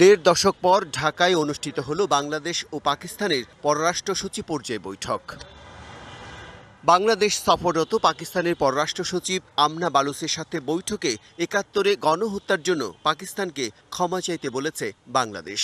দেড় দশক পর ঢাকায় অনুষ্ঠিত হল বাংলাদেশ ও পাকিস্তানের পররাষ্ট্র সচিব পর্যায়ে বৈঠক। বাংলাদেশ সফররত পাকিস্তানের পররাষ্ট্র সচিব আমনা বালুসের সাথে বৈঠকে একাত্তরে গণহত্যার জন্য পাকিস্তানকে ক্ষমা চাইতে বলেছে বাংলাদেশ।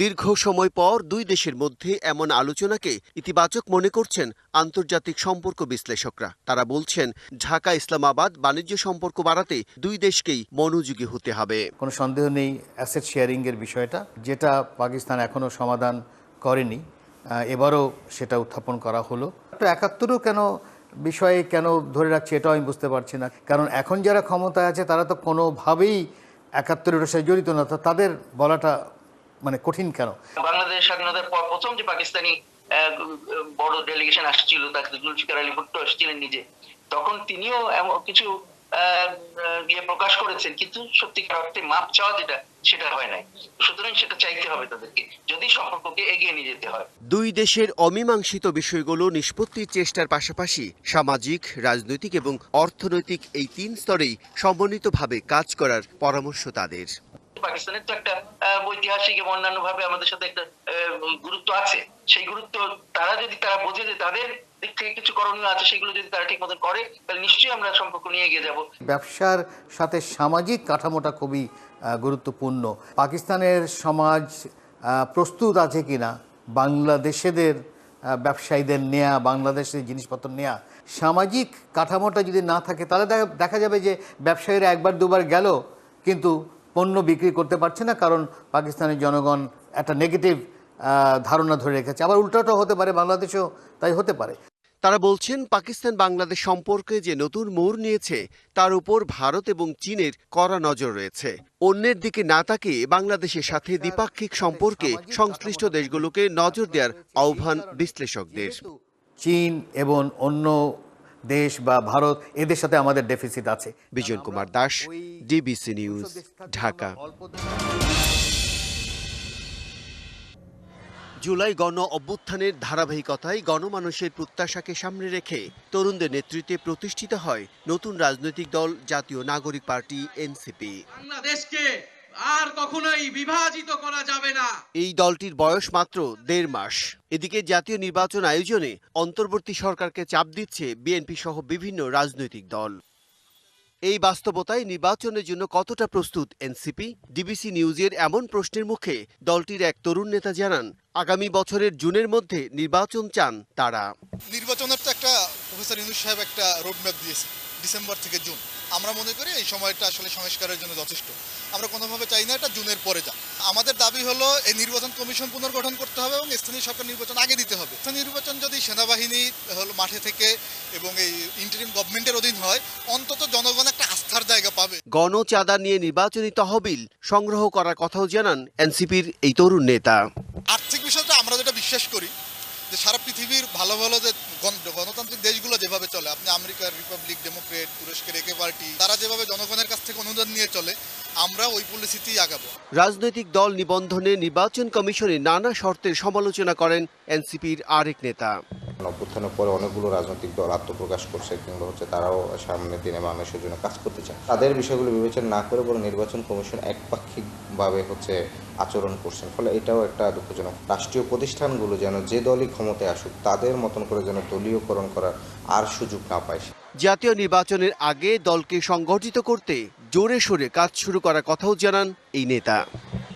দীর্ঘ সময় পর দুই দেশের মধ্যে এমন আলোচনাকে ইতিবাচক মনে করছেন আন্তর্জাতিক সম্পর্ক বিশ্লেষকরা। তারা বলছেন, ঢাকা ইসলামাবাদ বাণিজ্য সম্পর্ক বাড়াতে দুই দেশকেই মনোযোগী হতে হবে। কোনো সন্দেহ নেই অ্যাসেট শেয়ারিংয়ের বিষয়টা। যেটা পাকিস্তান এখনও সমাধান করেনি এবারও সেটা উত্থাপন করা হলো। একাত্তরও কেন বিষয়ে কেন ধরে রাখছে এটাও আমি বুঝতে পারছি না। কারণ এখন যারা ক্ষমতায় আছে, তারা তো কোনোভাবেই একাত্তরের সাথে জড়িত না। তাদের বলাটা মানে কঠিন কেন? বাংলাদেশ স্বাধীনতার পর প্রথম যে পাকিস্তানি বড় ডেলিগেশন আসছিল তাকে জুলফিকার আলী ভুট্টো আসছিলেন নিজে তখন তিনিও এমন কিছু ইয়ে প্রকাশ করেছেন কিন্তু সত্যিকার অর্থে মাপ চাওয়া যেটা সেটা হয় নাই। সুতরাং সেটা চাইতে হবে তাদেরকে যদি সম্পর্ককে এগিয়ে নিয়ে যেতে হয়। দুই দেশের অমীমাংসিত বিষয়গুলো নিষ্পত্তির চেষ্টার পাশাপাশি সামাজিক রাজনৈতিক এবং অর্থনৈতিক এই তিন স্তরেই সমন্বিতভাবে কাজ করার পরামর্শ তাদের। পাকিস্তানের তো একটা ঐতিহাসিক এবং অন্যান্য ভাবে আমাদের সাথে একটা গুরুত্ব আছে। সেই গুরুত্ব তারা যদি তারা বোঝে যে তাদের দিক থেকে কিছু করণীয় আছে, সেগুলো যদি তারা ঠিক মতন করে, তাহলে নিশ্চয়ই আমরা সম্পর্ক নিয়ে এগিয়ে যাব। ব্যবসার সাথে সামাজিক কাঠামোটা খুবই গুরুত্বপূর্ণ। পাকিস্তানের সমাজ প্রস্তুত আছে কিনা? বাংলাদেশেদের ব্যবসায়ীদের নেয়া, বাংলাদেশের জিনিসপত্র নেয়া। সামাজিক কাঠামোটা যদি না থাকে, তাহলে দেখা যাবে যে ব্যবসায়ীরা একবার দুবার গেল, কিন্তু পণ্য বিক্রি করতে পারছে না কারণ পাকিস্তানের জনগণ একটা নেগেটিভ ধারণা ধরে রেখেছে। আবার উল্টোটাও হতে পারে বাংলাদেশেও তাই হতে পারে। তারা বলছেন পাকিস্তান বাংলাদেশ সম্পর্কে যে নতুন মোড় নিয়েছে তার উপর ভারত এবং চীনের কড়া নজর রয়েছে। অন্যের দিকে না তাকিয়ে বাংলাদেশের সাথে দ্বিপাক্ষিক সম্পর্কে সংশ্লিষ্ট দেশগুলোকে নজর দেওয়ার আহ্বান বিশ্লেষকদের। চীন এবং অন্য দেশ বা ভারত এদের সাথে আমাদের ডেফিসিট আছে। Bijon Kumar Das DBC news Dhaka. July গণ অভ্যুত্থানের ধারাবাহিকতায় গণমানুষের প্রত্যাশাকে সামনে রেখে তরুণদের নেতৃত্বে প্রতিষ্ঠিত হয় নতুন রাজনৈতিক দল জাতীয় নাগরিক পার্টি এনসিপি। বাংলাদেশকে আর কখনোই বিভাজিত করা যাবে না। এই দলটির বয়স মাত্র দেড় মাস। এদিকে জাতীয় নির্বাচন আয়োজনে অন্তর্বর্তী সরকারকে চাপ দিচ্ছে বিএনপি সহ বিভিন্ন রাজনৈতিক দল। এই বাস্তবতায় নির্বাচনের জন্য কতটা প্রস্তুত এনসিপি? ডিবিসি নিউজের এমন প্রশ্নের মুখে দলটির এক তরুণ নেতা জানান আগামী বছরের জুনের মধ্যে নির্বাচন চান তারা। নির্বাচনের তো একটা প্রফেসর ইউনুস সাহেব একটা রোডম্যাপ দিয়েছে ডিসেম্বর থেকে জুন। আমরা মনে করি এই সময়টা আসলে সংস্কারের জন্য যথেষ্ট। আমরা কোনোভাবে চাই না এটা জুনের পরে যা আমাদের দাবি হলো এই নির্বাচন কমিশন পুনর্গঠন করতে হবে এবং স্থানীয় সরকার নির্বাচন আগে দিতে হবে। স্থানীয় নির্বাচন যদি সেনাবাহিনী হলো মাঠে থেকে এবং এই ইন্টারিম গভর্নমেন্টের অধীন হয় অন্তত জনগণ একটা আস্থার জায়গা পাবে। গণচাঁদা নিয়ে নির্বাচনী তহবিল সংগ্রহ করার কথাও জানান এনসিপির এই তরুণ নেতা। আর্থিক বিষয়টা আমরা যেটা বিশ্বাস করি যে সারা পৃথিবীর ভালো ভালো যে গণতান্ত্রিক দেশগুলো যেভাবে চলে, আপনি আমেরিকার রিপাবলিক, ডেমোক্রেট, তুরস্কের একে পার্টি, তারা যেভাবে জনগণের কাছ থেকে অনুদান নিয়ে চলে, আমরা ওই পলিসিতেই আগাবো। রাজনৈতিক দল নিবন্ধনে নির্বাচন কমিশনে নানা শর্তের সমালোচনা করেন এনসিপির আরেক নেতা। অভ্যুত্থানের পরে অনেকগুলো রাজনৈতিক দল আত্মপ্রকাশ করছে কিংবা হচ্ছে তারাও সামনের দিনে মানুষের জন্য কাজ করতে চায়। তাদের বিষয়গুলো বিবেচনা না করে বরং নির্বাচন কমিশন একপাক্ষিকভাবে হচ্ছে আচরণ করছেন। ফলে এটাও একটা দুঃখজনক। রাষ্ট্রীয় প্রতিষ্ঠানগুলো যেন যে দলই ক্ষমতায় আসুক, তাদের মতন করে যেন দলীয়করণ করার আর সুযোগ না পায়। জাতীয় নির্বাচনের আগে দলকে সংগঠিত করতে জোরে সোরে কাজ শুরু করার কথাও জানান এই নেতা।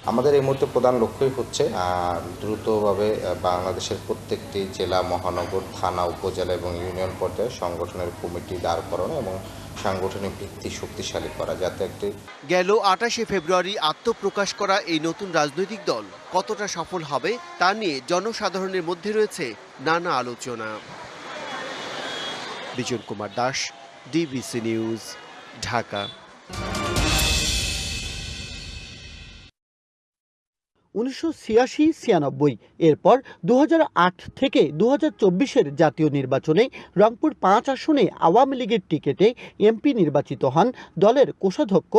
আমাদের এই মুহূর্তে প্রধান লক্ষ্যই হচ্ছে দ্রুতভাবে বাংলাদেশের প্রত্যেকটি জেলা, মহানগর, থানা, উপজেলা এবং ইউনিয়ন পর্যায়ে সংগঠনের কমিটি দাঁড় করানো এবং সাংগঠনিক ভিত্তি শক্তিশালী করা যাতে একটি গেল আটাশে ফেব্রুয়ারি আত্মপ্রকাশ করা এই নতুন রাজনৈতিক দল কতটা সফল হবে তা নিয়ে জনসাধারণের মধ্যে রয়েছে নানা আলোচনা। Bijon Kumar Das DBC news Dhaka. উনিশশো ছিয়াশি ছিয়ানব্বই। এরপর দু হাজার আট থেকে দু চব্বিশের জাতীয় নির্বাচনে রংপুর পাঁচ আসনে আওয়ামী লীগের টিকিটে এমপি নির্বাচিত হন দলের কোষাধ্যক্ষ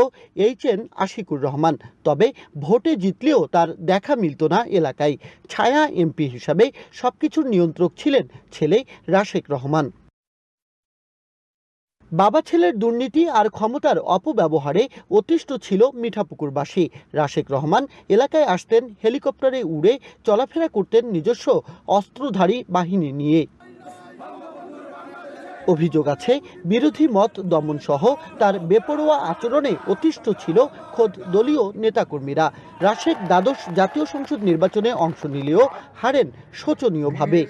এইচ এন আশিকুর রহমান। তবে ভোটে জিতলেও তার দেখা মিলত না এলাকায়। ছায়া এমপি হিসাবে সবকিছুর নিয়ন্ত্রক ছিলেন ছেলে রাশেক রহমান। বাবা ছেলের দুর্নীতি আর ক্ষমতার অপব্যবহারে অতিষ্ঠ ছিল মিঠাপুকুরবাসী। রাশেক রহমান এলাকায় আসতেন, হেলিকপ্টারে উড়ে চলাফেরা করতেন নিজস্ব অস্ত্রধারী বাহিনী নিয়ে। অভিযোগ আছে বিরোধী মত দমন সহ তার বেপরোয়া আচরণে অতিষ্ঠ ছিল খোদ দলীয় নেতাকর্মীরা। রাশেদ দ্বাদশ জাতীয় সংসদ নির্বাচনে অংশ নিলেও হারেন শোচনীয়ভাবে।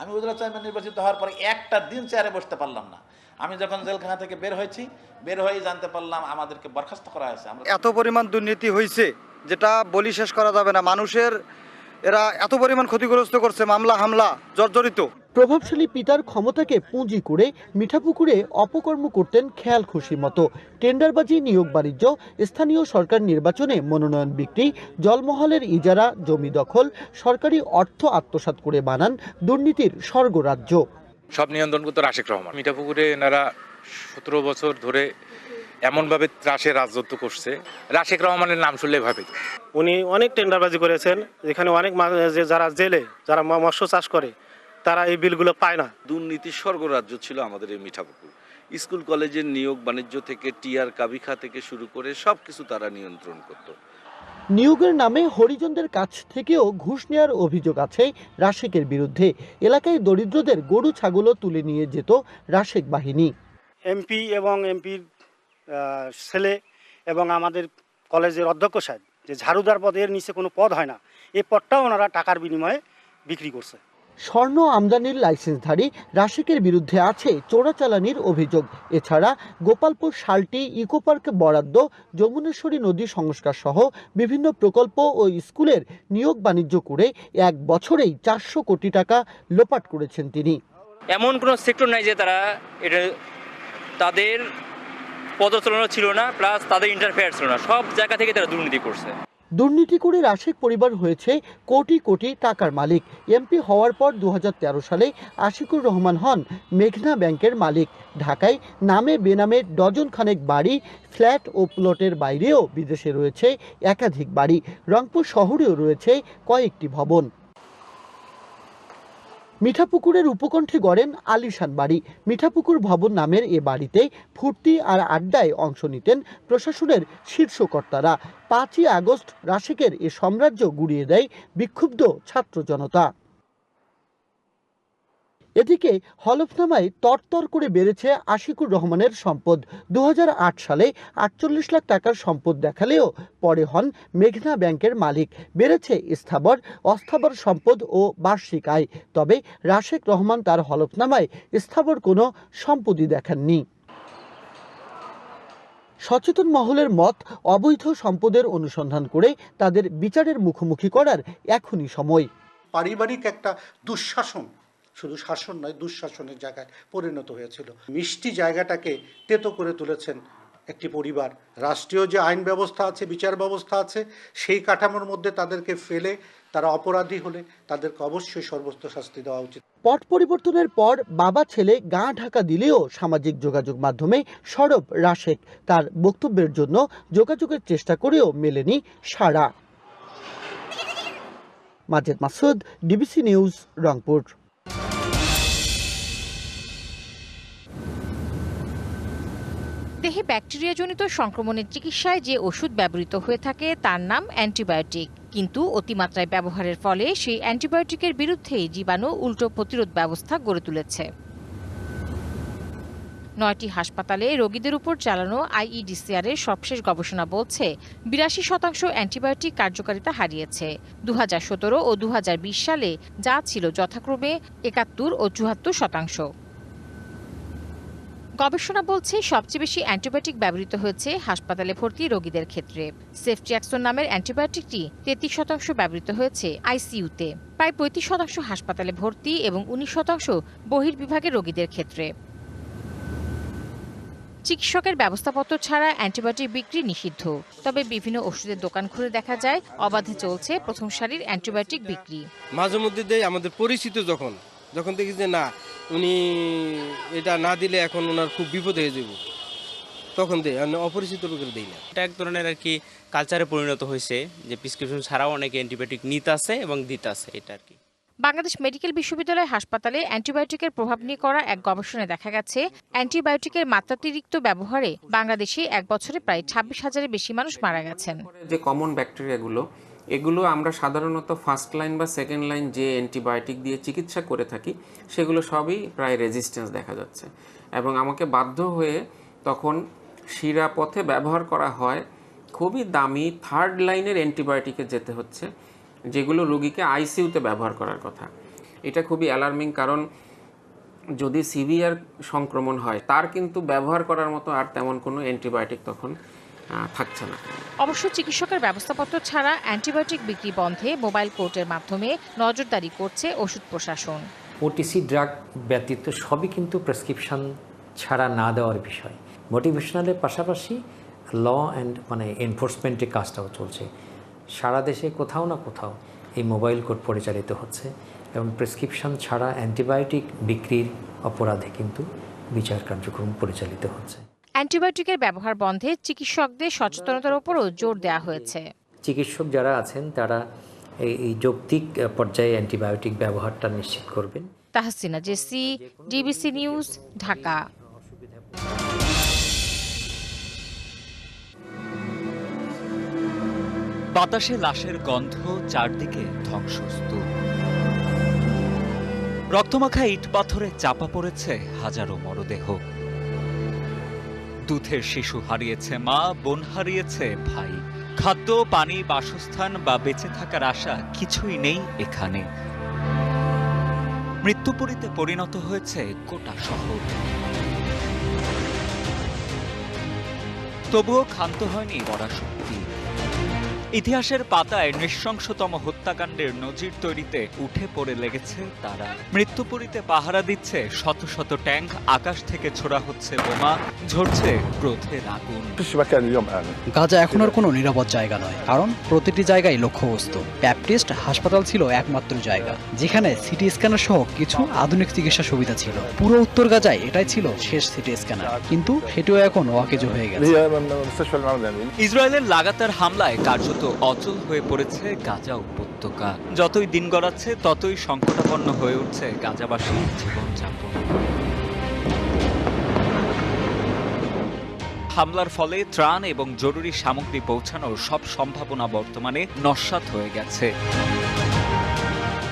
আমি উপজেলা চেয়ারম্যান নির্বাচিত হওয়ার পরে একটা দিন চেয়ারে বসতে পারলাম না। আমি যখন জেলখানা থেকে বের হয়েছি বের হয়ে জানতে পারলাম আমাদেরকে বরখাস্ত করা হয়েছে। এত পরিমাণ দুর্নীতি হয়েছে যেটা বলি শেষ করা যাবে না। মানুষের এরা এত পরিমাণ ক্ষতিগ্রস্ত করছে মামলা হামলা জর্জরিত। প্রভাবশালী পিতার ক্ষমতাকে পুঁজি করে মিঠাপুকুরে অপকর্ম করতেন খেয়াল খুশি মতো। টেন্ডারবাজি নিয়োগ বাণিজ্য স্থানীয় সরকার নির্বাচনে মনোনয়ন বিক্রি জলমহলের ইজারা জমি দখল সরকারি অর্থ আত্মসাৎ করে বানান দুর্নীতির স্বর্গরাজ্য। সব নিয়ন্ত্রণ করতো রাশেক রহমান। মিঠাপুকুরে এনারা সতেরো বছর ধরে এমনভাবে ত্রাসের রাজত্ব করছে। রাশেক রহমানের নাম শুনলে ভাবে। উনি অনেক টেন্ডারবাজি করেছেন যেখানে অনেক যারা জেলে যারা ম- মৎস্য চাষ করে তারা এই বিলগুলো পায় না। দুর্নীতির স্বর্গরাজ্য ছিল আমাদের এই মিঠাপুকুর। স্কুল কলেজের নিয়োগ বাণিজ্য থেকে টিয়ার কাবিখা থেকে শুরু করে সব কিছু তারা নিয়ন্ত্রণ করত। নিয়োগের নামে হরিজনদের কাছ থেকেও ঘুষ নেওয়ার অভিযোগ আছে রাশেকের বিরুদ্ধে। এলাকায় দরিদ্রদের গরু ছাগলও তুলে নিয়ে যেত রাশেক বাহিনী। এমপি এবং এমপির ছেলে এবং আমাদের কলেজের অধ্যক্ষ সাহেব যে ঝাড়ুদার পদের নিচে কোনো পদ হয় না এই পদটাও ওনারা টাকার বিনিময়ে বিক্রি করছে। স্বর্ণ আমদানির লাইসেন্সধারী রাশিকের বিরুদ্ধে আছে চোরাচালানির অভিযোগ। এছাড়া গোপালপুর শালটি ইকো পার্ক বরাদ্দ, যমুনেশ্বরী নদী সংস্কার সহ বিভিন্ন প্রকল্প ও স্কুলের নিয়োগ বাণিজ্য করে এক বছরেই চারশো কোটি টাকা লোপাট করেছেন তিনি। এমন কোনো সেক্টর নাই যে তারা এটা তাদের পদচালনা ছিল না, প্লাস তাদের ইন্টারফেয়ার ছিল না। সব জায়গা থেকে তারা দুর্নীতি করছে। দুর্নীতি করে রাশেক পরিবার হয়েছে কোটি কোটি টাকার মালিক। এমপি হওয়ার পর দু হাজার তেরো সালে আশিকুর রহমান হন মেঘনা ব্যাংকের মালিক। ঢাকায় নামে বেনামে ডজন খানেক বাড়ি, ফ্ল্যাট ও প্লটের বাইরেও বিদেশে রয়েছে একাধিক বাড়ি। রংপুর শহরেও রয়েছে কয়েকটি ভবন। মিঠাপুকুরের উপকণ্ঠে গড়েন আলিশান বাড়ি। মিঠাপুকুর ভবন নামের এ বাড়িতে ফুর্তি আর আড্ডায় অংশ নিতেন প্রশাসনের শীর্ষকর্তারা। পাঁচই আগস্ট রাশেকের এ সাম্রাজ্য গুড়িয়ে দেয় বিক্ষুব্ধ ছাত্র জনতা। এদিকে হলফনামায় তরতর করে বেড়েছে আশিকুর রহমানের সম্পদ। দু হাজার আট সালে আটচল্লিশ লাখ টাকার সম্পদ দেখালেও পরে হন মেঘনা ব্যাংকের মালিক। বেড়েছে স্থাবর, অস্থাবর সম্পদ ও বার্ষিক আয়। তবে রাশেক রহমান তার হলফনামায় স্থাবর কোনো সম্পত্তি দেখাননি। সচেতন মহলের মত, অবৈধ সম্পদের অনুসন্ধান করে তাদের বিচারের মুখোমুখি করার এখনই সময়। পারিবারিক একটা দুঃশাসন শুধু শাসন নয়, দুঃশাসনের জায়গায় পরিণত হয়েছিল। মিষ্টি জায়গাটাকে তেতো করে তুলেছেন একটি পরিবার। রাষ্ট্রীয় যে আইন ব্যবস্থা আছে, বিচার ব্যবস্থা আছে, সেই কাঠামোর মধ্যে তাদেরকে ফেলে তারা অপরাধী হলে তাদেরকে অবশ্যই সর্বোচ্চ শাস্তি দেওয়া উচিত। পট পরিবর্তনের পর বাবা ছেলে গা ঢাকা দিলেও সামাজিক যোগাযোগ মাধ্যমে সরব রাশেক তার বক্তব্যের জন্য যোগাযোগের চেষ্টা করেও মেলেনি সারা। Majed Masud, DBC news Rangpur. দেহে ব্যাকটেরিয়াজনিত সংক্রমণের চিকিৎসায় যে ওষুধ ব্যবহৃত হয়ে থাকে তার নাম অ্যান্টিবায়োটিক। কিন্তু অতিমাত্রায় ব্যবহারের ফলে সেই অ্যান্টিবায়োটিকের বিরুদ্ধেই জীবাণু উল্টো প্রতিরোধ ব্যবস্থা গড়ে তুলেছে। নয়টি হাসপাতালে রোগীদের উপর চালানো আইইডিসিআর এর সবশেষ গবেষণা বলছে, বিরাশি শতাংশ অ্যান্টিবায়োটিক কার্যকারিতা হারিয়েছে। দু হাজার সতেরো ও দু হাজার বিশ সালে যা ছিল যথাক্রমে একাত্তর ও চুয়াত্তর শতাংশ। গবেষণা বলছে সবচেয়ে বেশি অ্যান্টিবায়োটিক ব্যবহৃত হয়েছে হাসপাতালে ভর্তি রোগীদের ক্ষেত্রে। সেফট্রিয়াক্সন নামের অ্যান্টিবায়োটিকটি তেত্রিশ শতাংশ ব্যবহৃত হয়েছে আইসিইউতে। প্রায় পঁয়ত্রিশ শতাংশ হাসপাতালে ভর্তি এবং উনিশ শতাংশ বহির্বিভাগের রোগীদের ক্ষেত্রে। চিকিৎসকের ব্যবস্থাপত্র ছাড়া অ্যান্টিবায়োটিক বিক্রি নিষিদ্ধ। তবে বিভিন্ন ওষুধের দোকান খুলে দেখা যায়, অবাধে চলছে প্রথম সারির অ্যান্টিবায়োটিক বিক্রি। মাঝে মধ্যে আমাদের পরিচিত যখন যখন দেখি যে না উনি এটা না দিলে এখন ওনার খুব বিপদ হয়ে যাব তখন দেয় আর অপরিচিত লোকের দেই না। এটা এক ধরনের আর কি কালচারে পরিণত হয়েছে যে প্রেসক্রিপশন ছাড়াও অনেকে অ্যান্টিবায়োটিক নিতে আছে এবং দিতে আছে এটা আর কি। বাংলাদেশ মেডিকেল বিশ্ববিদ্যালয় হাসপাতালে অ্যান্টিবায়োটিকের প্রভাব নিয়ে করা এক গবেষণায় দেখা গেছে অ্যান্টিবায়োটিকের মাত্রাতিরিক্ত ব্যবহারে বাংলাদেশে এক বছরে প্রায় ছাব্বিশ হাজারের বেশি মানুষ মারা গেছেন। যে কমন ব্যাকটেরিয়াগুলো এগুলো আমরা সাধারণত ফার্স্ট লাইন বা সেকেন্ড লাইন যে অ্যান্টিবায়োটিক দিয়ে চিকিৎসা করে থাকি, সেগুলো সবই প্রায় রেজিস্ট্যান্স দেখা যাচ্ছে। এবং আমাকে বাধ্য হয়ে তখন শিরা পথে ব্যবহার করা হয়। খুবই দামি থার্ড লাইনের অ্যান্টিবায়োটিকে যেতে হচ্ছে, যেগুলো রোগীকে আইসিইউতে ব্যবহার করার কথা। এটা খুবই অ্যালার্মিং কারণ যদি সিভিয়ার সংক্রমণ হয়, তার কিন্তু ব্যবহার করার মতো আর তেমন কোনো অ্যান্টিবায়োটিক তখন থাকছে না। অবশ্য চিকিৎসকের ব্যবস্থাপত্র ছাড়া অ্যান্টিবায়োটিক বিক্রি বন্ধে মোবাইল কোর্টের মাধ্যমে নজরদারি করছে ওষুধ প্রশাসন। ওটিসি ড্রাগ ব্যতীত সবই কিন্তু প্রেসক্রিপশন ছাড়া না দেওয়ার বিষয়। মোটিভেশনালের পাশাপাশি ল অ্যান্ড মানে এনফোর্সমেন্টের কাজটাও চলছে। সারা দেশে কোথাও না কোথাও এই মোবাইল কোর্ট পরিচালিত হচ্ছে এবং প্রেসক্রিপশন ছাড়া অ্যান্টিবায়োটিক বিক্রির অপরাধে কিন্তু বিচার কার্যক্রম পরিচালিত হচ্ছে। অ্যান্টিবায়োটিকের ব্যবহার বন্ধে চিকিৎসকদের সচেতনতার উপরও জোর দেওয়া হয়েছে। চিকিৎসক যারা আছেন তারা এই যৌক্তিক পর্যায়ে অ্যান্টিবায়োটিক ব্যবহারটা নিশ্চিত করবেন। Tahsina Jesy DBC news Dhaka. বাতাসে লাশের গন্ধ চারদিকে ধ্বংসস্তূপ। রক্তমাখা ইট পাথরে চাপা পড়েছে হাজারো মরদেহ। দুধের শিশু হারিয়েছে মা, বোন হারিয়েছে ভাই। খাদ্য, পানি, বাসস্থান বা বেঁচে থাকার আশা কিছুই নেই এখানে। মৃত্যুপুরীতে পরিণত হয়েছে গোটা শহর। তবুও ক্ষান্ত হয়নি পরাশক্তি। ইতিহাসের পাতায় নৃশংসতম হত্যাকাণ্ডের নজির তৈরিতে উঠে পড়ে লেগেছে তারা। মৃত্যুপুরীতে পাহারা দিচ্ছে শত শত ট্যাঙ্ক আকাশ থেকে ছোড়া হচ্ছে বোমা ঝরছে ক্রোধের আগুন। গাজা এখন আর কোনো নিরাপদ জায়গা নয় কারণ প্রতিটি জায়গায় লক্ষ্যবস্তু। ব্যাপটিস্ট হাসপাতাল ছিল একমাত্র জায়গা যেখানে সিটি স্ক্যানার সহ কিছু আধুনিক চিকিৎসা সুবিধা ছিল। পুরো উত্তর গাজায় এটাই ছিল শেষ সিটি স্ক্যানার কিন্তু সেটিও এখন ওয়াকেজ হয়ে গেছে। ইসরায়েলের লাগাতার হামলায় কার্যত অচল হয়ে পড়েছে গাজা উপত্যকা। যতই দিন গড়াচ্ছে, ততই সংকটাপন্ন হয়ে উঠছে গাজাবাসীর জীবনযাপন। হামলার ফলে ত্রাণ এবং জরুরি সামগ্রী পৌঁছানোর সব সম্ভাবনা বর্তমানে নস্বাত হয়ে গেছে।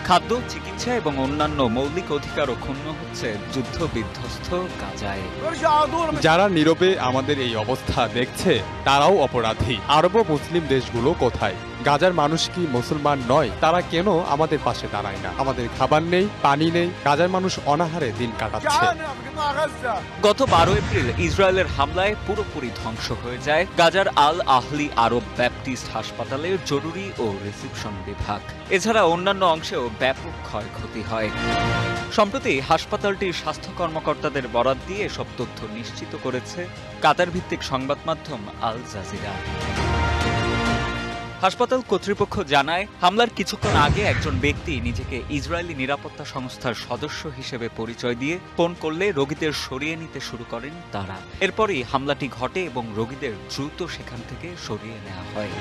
খাদ্য, চিকিৎসা এবং অন্যান্য মৌলিক অধিকার ক্ষুণ্ণ হচ্ছে যুদ্ধ বিধ্বস্ত যারা নীরবে আমাদের এই অবস্থা দেখছে, তারাও অপরাধী। আরব মুসলিম দেশগুলো কোথায়? গাজার মানুষ কি মুসলমান নয়? তারা কেন আমাদের পাশে দাঁড়ায় না? আমাদের খাবার নেই পানি নেই গাজার মানুষ অনাহারে দিন কাটাচ্ছে। গত বারো এপ্রিল ইসরায়েলের হামলায় পুরোপুরি ধ্বংস হয়ে যায় গাজার আল আহলি আরব ব্যাপটিস্ট হাসপাতালের জরুরি ও রিসিপশন বিভাগ। এছাড়া অন্যান্য অংশেও ব্যাপক ক্ষয়ক্ষতি হয়। সম্প্রতি হাসপাতালটির স্বাস্থ্য কর্মকর্তাদের বরাত দিয়ে এসব তথ্য নিশ্চিত করেছে কাতার ভিত্তিক সংবাদ মাধ্যম আল জাজিরা হাসপাতাল কর্তৃপক্ষ জানায় হামলার কিছুক্ষণ আগে একজন ব্যক্তি নিজেকে ইসরায়েলি নিরাপত্তা সংস্থার সদস্য হিসেবে পরিচয় দিয়ে ফোন করলে রোগীদের সরিয়ে নিতে শুরু করেন তারা। এরপরই হামলাটি ঘটে এবং রোগীদের দ্রুত সেখান থেকে সরিয়ে নেওয়া হয়।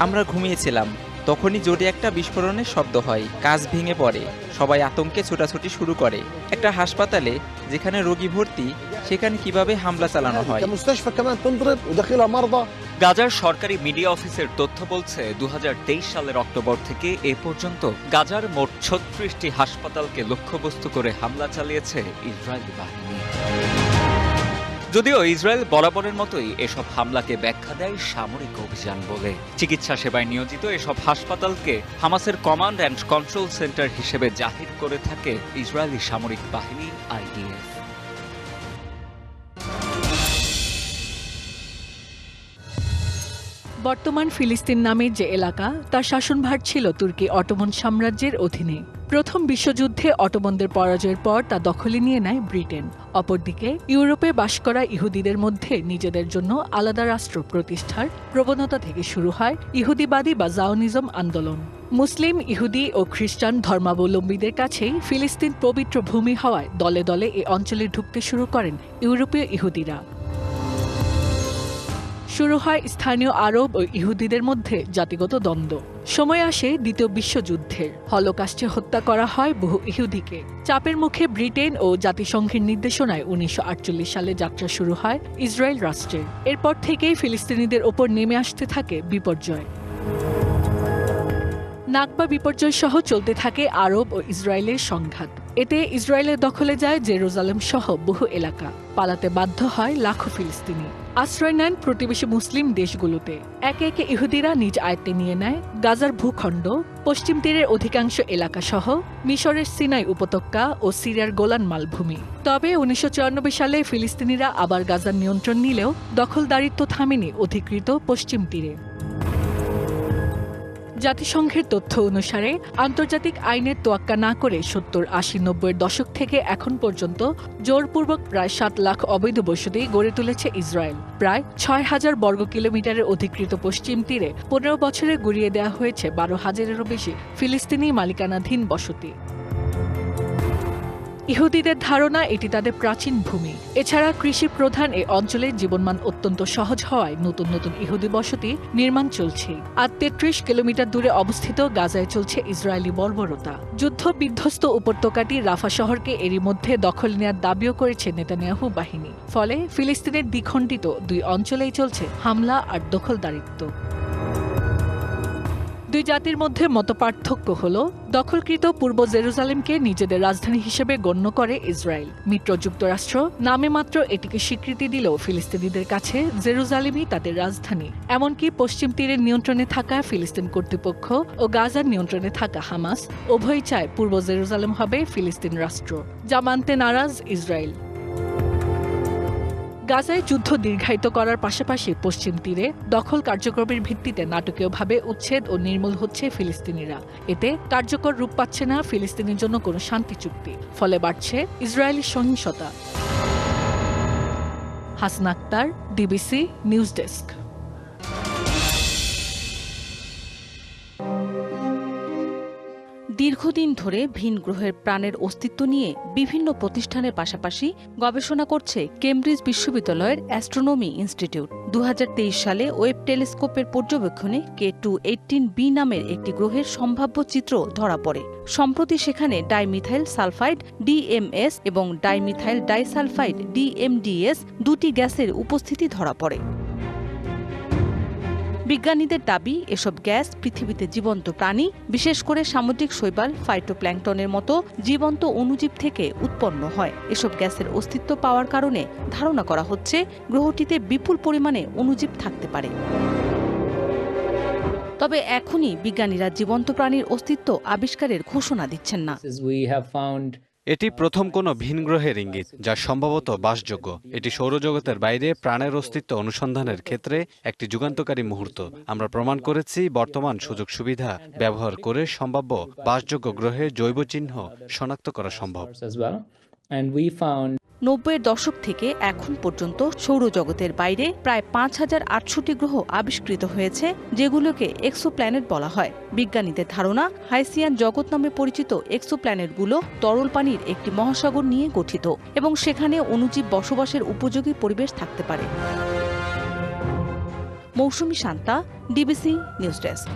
আমরা ঘুমিয়েছিলাম। তখনই জোরে একটা বিস্ফোরণের শব্দ হয় কাজ ভেঙে পড়ে সবাই আতঙ্কে ছোটাছুটি শুরু করে। একটা হাসপাতালে যেখানে রোগী ভর্তি সেখানে কীভাবে হামলা চালানো হয়? গাজার সরকারি মিডিয়া অফিসের তথ্য বলছে দু হাজার তেইশ সালের অক্টোবর থেকে এ পর্যন্ত গাজার মোট ছত্রিশটি হাসপাতালকে লক্ষ্যবস্তু করে হামলা চালিয়েছে ইসরায়েলি বাহিনী। যদিও ইসরায়েল বরাবরের মতোই এসব হামলাকে ব্যাখ্যা দেয় সামরিক অভিযান বলে। চিকিৎসা সেবায় নিয়োজিত এসব হাসপাতালকে হামাসের কমান্ড অ্যান্ড কন্ট্রোল সেন্টার হিসেবে জাহির করে থাকে ইসরায়েলি সামরিক বাহিনী আইডিএফ বর্তমান ফিলিস্তিন নামের যে এলাকা, তার শাসনভার ছিল তুর্কি অটোমন সাম্রাজ্যের অধীনে। প্রথম বিশ্বযুদ্ধে অটোমনদের পরাজয়ের পর তা দখলে নিয়ে নেয় ব্রিটেন। অপরদিকে, ইউরোপে বাস করা ইহুদিদের মধ্যে নিজেদের জন্য আলাদা রাষ্ট্র প্রতিষ্ঠার প্রবণতা থেকে শুরু হয় ইহুদিবাদী বা জাওনিজম আন্দোলন। মুসলিম, ইহুদি ও খ্রিস্টান ধর্মাবলম্বীদের কাছেই ফিলিস্তিন পবিত্র ভূমি হওয়ায় দলে দলে এ অঞ্চলে ঢুকতে শুরু করেন ইউরোপীয় ইহুদিরা। শুরু হয় স্থানীয় আরব ও ইহুদিদের মধ্যে জাতিগত দ্বন্দ্ব। সময় আসে দ্বিতীয় বিশ্বযুদ্ধের। হলকাস্টে হত্যা করা হয় বহু ইহুদিকে। চাপের মুখে ব্রিটেন ও জাতিসংঘের নির্দেশনায় উনিশশো আটচল্লিশ সালে যাত্রা শুরু হয় ইসরায়েল রাষ্ট্রের। এরপর থেকেই ফিলিস্তিনিদের ওপর নেমে আসতে থাকে বিপর্যয়। নাকবা বিপর্যয় সহ চলতে থাকে আরব ও ইসরায়েলের সংঘাত। এতে ইসরায়েলের দখলে যায় জেরুজালেম সহ বহু এলাকা। পালাতে বাধ্য হয় লাখো ফিলিস্তিনি। আশ্রয় নেন প্রতিবেশী মুসলিম দেশগুলোতে। একে একে ইহুদিরা নিজ আয়ত্তে নিয়ে নেয় গাজার ভূখণ্ড, পশ্চিম তীরের অধিকাংশ এলাকা সহ মিশরের সিনাই উপত্যকা ও সিরিয়ার গোলান মালভূমি। তবে উনিশশো চুরানব্বই সালে ফিলিস্তিনিরা আবার গাজার নিয়ন্ত্রণ নিলেও দখলদারিত্ব থামেনি অধিকৃত পশ্চিম তীরে। জাতিসংঘের তথ্য অনুসারে, আন্তর্জাতিক আইনের তোয়াক্কা না করে সত্তর আশি নব্বইয়ের দশক থেকে এখন পর্যন্ত জোরপূর্বক প্রায় সাত লাখ অবৈধ বসতি গড়ে তুলেছে ইসরায়েল। প্রায় ছয় হাজার বর্গ কিলোমিটারের অধিকৃত পশ্চিম তীরে পনেরো বছরে গুড়িয়ে দেওয়া হয়েছে বারো হাজারেরও বেশি ফিলিস্তিনি মালিকানাধীন বসতি। ইহুদিদের ধারণা এটি তাদের প্রাচীন ভূমি। এছাড়া কৃষি প্রধান এই অঞ্চলে জীবনমান অত্যন্ত সহজ হওয়ায় নতুন নতুন ইহুদি বসতি নির্মাণ চলছে। আর তেত্রিশ কিলোমিটার দূরে অবস্থিত গাজায় চলছে ইসরায়েলি বর্বরতা। যুদ্ধ বিধ্বস্ত উপত্যকাটি রাফা শহরকে এরই মধ্যে দখল নেওয়ার দাবিও করেছে নেতানিয়াহু বাহিনী। ফলে ফিলিস্তিনের দ্বিখণ্ডিত দুই অঞ্চলেই চলছে হামলা আর দখলদারিত্ব। দুই জাতির মধ্যে মতপার্থক্য হল, দখলকৃত পূর্ব জেরুজালেমকে নিজেদের রাজধানী হিসেবে গণ্য করে ইসরায়েল। মিত্র যুক্তরাষ্ট্র নামে মাত্র এটিকে স্বীকৃতি দিলেও ফিলিস্তিনিদের কাছে জেরুজালেমই তাদের রাজধানী। এমনকি পশ্চিম তীরের নিয়ন্ত্রণে থাকা ফিলিস্তিন কর্তৃপক্ষ ও গাজার নিয়ন্ত্রণে থাকা হামাস উভয় চায় পূর্ব জেরুজালেম হবে ফিলিস্তিন রাষ্ট্র। যা মানতে নারাজ ইসরায়েল। গাজায় যুদ্ধ দীর্ঘায়িত করার পাশাপাশি পশ্চিম তীরে দখল কার্যক্রমের ভিত্তিতে নাটকীয়ভাবে উচ্ছেদ ও নির্মূল হচ্ছে ফিলিস্তিনিরা। এতে কার্যকর রূপ পাচ্ছে না ফিলিস্তিনের জন্য কোনো শান্তি চুক্তি, ফলে বাড়ছে ইসরায়েলি সহিংসতা। Hasna Akter DBC news desk. দীর্ঘদিন ধরে ভিন গ্রহের প্রাণের অস্তিত্ব নিয়ে বিভিন্ন প্রতিষ্ঠানের পাশাপাশি গবেষণা করছে কেমব্রিজ বিশ্ববিদ্যালয়ের অ্যাস্ট্রোনমি ইনস্টিটিউট। দু হাজার তেইশ সালে ওয়েব টেলিস্কোপের পর্যবেক্ষণে কে টু এইটিন বি নামের একটি গ্রহের সম্ভাব্য চিত্র ধরা পড়ে। সম্প্রতি সেখানে ডাইমিথাইল সালফাইড, ডিএমএস এবং ডাইমিথাইল ডাইসালফাইড, ডিএমডিএস দুটি গ্যাসের উপস্থিতি ধরা পড়ে। বিজ্ঞানীদের দাবি, এসব গ্যাস পৃথিবীতে জীবন্ত প্রাণী, বিশেষ করে সামুদ্রিক শৈবাল ফাইটোপ্ল্যাঙ্কটনের মতো জীবন্ত অণুজীব থেকে উৎপন্ন হয়। এসব গ্যাসের অস্তিত্ব পাওয়ার কারণে ধারণা করা হচ্ছে, গ্রহটিতে বিপুল পরিমাণে অণুজীব থাকতে পারে। তবে এখনই বিজ্ঞানীরা জীবন্ত প্রাণীর অস্তিত্ব আবিষ্কারের ঘোষণা দিচ্ছেন না। এটি প্রথম কোনো ভিন গ্রহের ইঙ্গিত, যা সম্ভবত বাসযোগ্য। এটি সৌরজগতের বাইরে প্রাণের অস্তিত্ব অনুসন্ধানের ক্ষেত্রে একটি যুগান্তকারী মুহূর্ত। আমরা প্রমাণ করেছি বর্তমান সুযোগ সুবিধা ব্যবহার করে সম্ভাব্য বাসযোগ্য গ্রহে জৈব চিহ্ন শনাক্ত করা সম্ভব। নব্বইয়ের দশক থেকে এখন পর্যন্ত সৌরজগতের বাইরে প্রায় পাঁচ হাজার আটষট্টি গ্রহ আবিষ্কৃত হয়েছে, যেগুলোকে এক্সোপ্ল্যানেট বলা হয়। বিজ্ঞানীদের ধারণা, হাইসিয়ান জগৎ নামে পরিচিত এক্সোপ্ল্যানেটগুলো তরল পানির একটি মহাসাগর নিয়ে গঠিত এবং সেখানে অনুজীব বসবাসের উপযোগী পরিবেশ থাকতে পারে। Mousumi Shanta, DBC news desk.